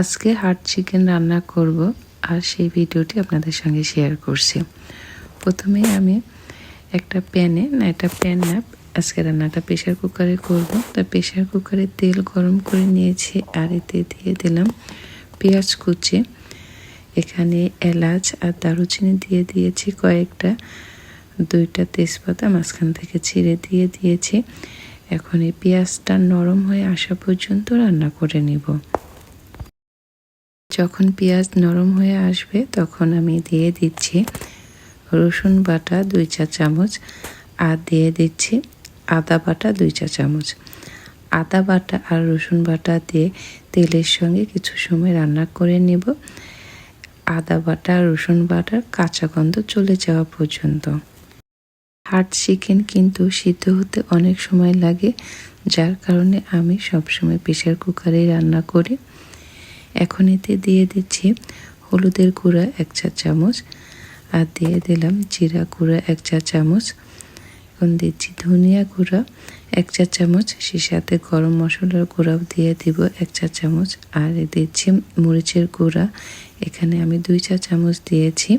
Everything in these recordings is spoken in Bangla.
আজকে হার্ড চিকেন রান্না করব আর সেই ভিডিওটি আপনাদের সঙ্গে শেয়ার করছি। প্রথমে আমি একটা প্যানে, না এটা প্যান না আজকে রান্নাটা প্রেশার কুকারে করব। তা প্রেশার কুকারে তেল গরম করে নিয়েছি আর এতে দিয়ে দিলাম পেঁয়াজ কুচি। এখানে এলাচ আর দারুচিনি দিয়ে দিয়েছি কয়েকটা, দুইটা তেজপাতা মাঝখান থেকে ছিঁড়ে দিয়ে দিয়েছি। এখন এই পেঁয়াজটা নরম হয়ে আসা পর্যন্ত রান্না করে নিব। যখন পেঁয়াজ নরম হয়ে আসবে, তখন আমি দিয়ে দিচ্ছি রসুন বাটা দুই চা চামচ আর দিয়ে দিচ্ছি আদা বাটা দুই চা চামচ। আদা বাটা আর রসুন বাটা দিয়ে তেলের সঙ্গে কিছু সময় রান্না করে নেব। আদা বাটা আর রসুন বাটার কাঁচা গন্ধ চলে যাওয়া পর্যন্ত। হার্ড চিকেন কিন্তু সিদ্ধ হতে অনেক সময় লাগে, যার কারণে আমি সবসময় প্রেশার কুকারেই রান্না করি। এখন এতে দিয়ে দিচ্ছি হলুদের গুঁড়া এক চা চামচ আর দিয়ে দিলাম জিরা গুঁড়া এক চা চামচ। এখন দিচ্ছি ধনিয়া গুঁড়া এক চা চামচ সে সাথে গরম মশলার গুঁড়াও দিয়ে দিব এক চা চামচ। আর দিচ্ছি মরিচের গুঁড়া, এখানে আমি দুই চা চামচ দিয়েছি।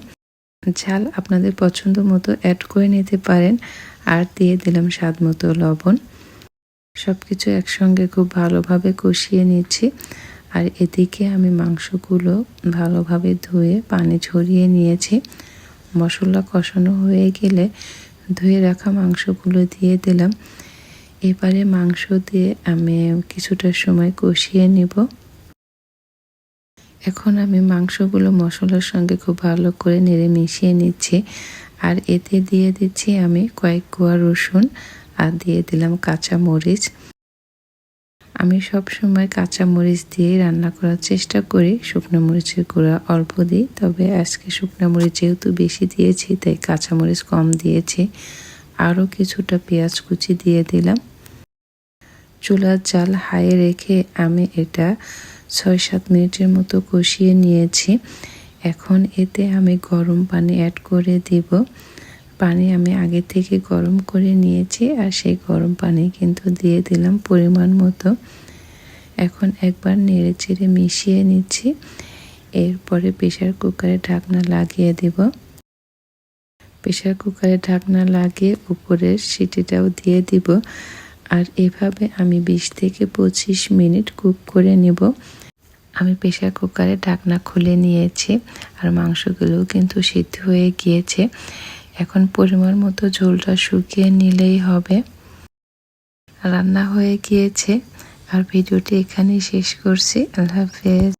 ঝাল আপনাদের পছন্দ মতো অ্যাড করে নিতে পারেন। আর দিয়ে দিলাম স্বাদ মতো লবণ। সব কিছু একসঙ্গে খুব ভালোভাবে কষিয়ে নিচ্ছি। আর এদিকে আমি মাংসগুলো ভালোভাবে ধুয়ে পানি ঝরিয়ে নিয়েছি। মশলা কষানো হয়ে গেলে ধুয়ে রাখা মাংসগুলো দিয়ে দিলাম। এবারে মাংস দিয়ে আমি কিছুটা সময় কষিয়ে নিব। এখন আমি মাংসগুলো মশলার সঙ্গে খুব ভালো করে নেড়ে মিশিয়ে নিচ্ছি। আর এতে দিয়ে দিচ্ছি আমি কয়েক কোয়া রসুন আর দিয়ে দিলাম কাঁচা মরিচ আমি সব সময় কাঁচা মরিচ দিয়ে রান্না করার চেষ্টা করি। শুকনো মরিচের গুঁড়া অল্প দিই, তবে আজকে শুকনো মরিচ যেহেতু বেশি দিয়েছি, তাই কাঁচা মরিচ কম দিয়েছি। আরও কিছুটা পেঁয়াজ কুচি দিয়ে দিলাম। চুলার জাল হাই রেখে আমি এটা ছয় সাত মিনিটের মতো কষিয়ে নিয়েছি। এখন এতে আমি গরম পানি অ্যাড করে দিব। পানি আমি আগে থেকে গরম করে নিয়েছি আর সেই গরম পানি কিন্তু দিয়ে দিলাম পরিমাণ মতো। এখন একবার নেড়ে চেড়ে মিশিয়ে নিচ্ছি। এরপরে প্রেশার কুকারে ঢাকনা লাগিয়ে দেব। প্রেশার কুকারে ঢাকনা লাগিয়ে উপরের সিটিটাও দিয়ে দিব। আর এভাবে আমি বিশ থেকে পঁচিশ মিনিট কুক করে নেব। আমি প্রেশার কুকারে ঢাকনা খুলে নিয়েছি আর মাংসগুলোও কিন্তু সিদ্ধ হয়ে গিয়েছে। এখন পরিমাণ মতো ঝোলটা শুকিয়ে নিলেই হবে। রান্না হয়ে গিয়েছে। আর ভিডিওটি এখানেই শেষ করছি। আল্লাহ হাফেজ।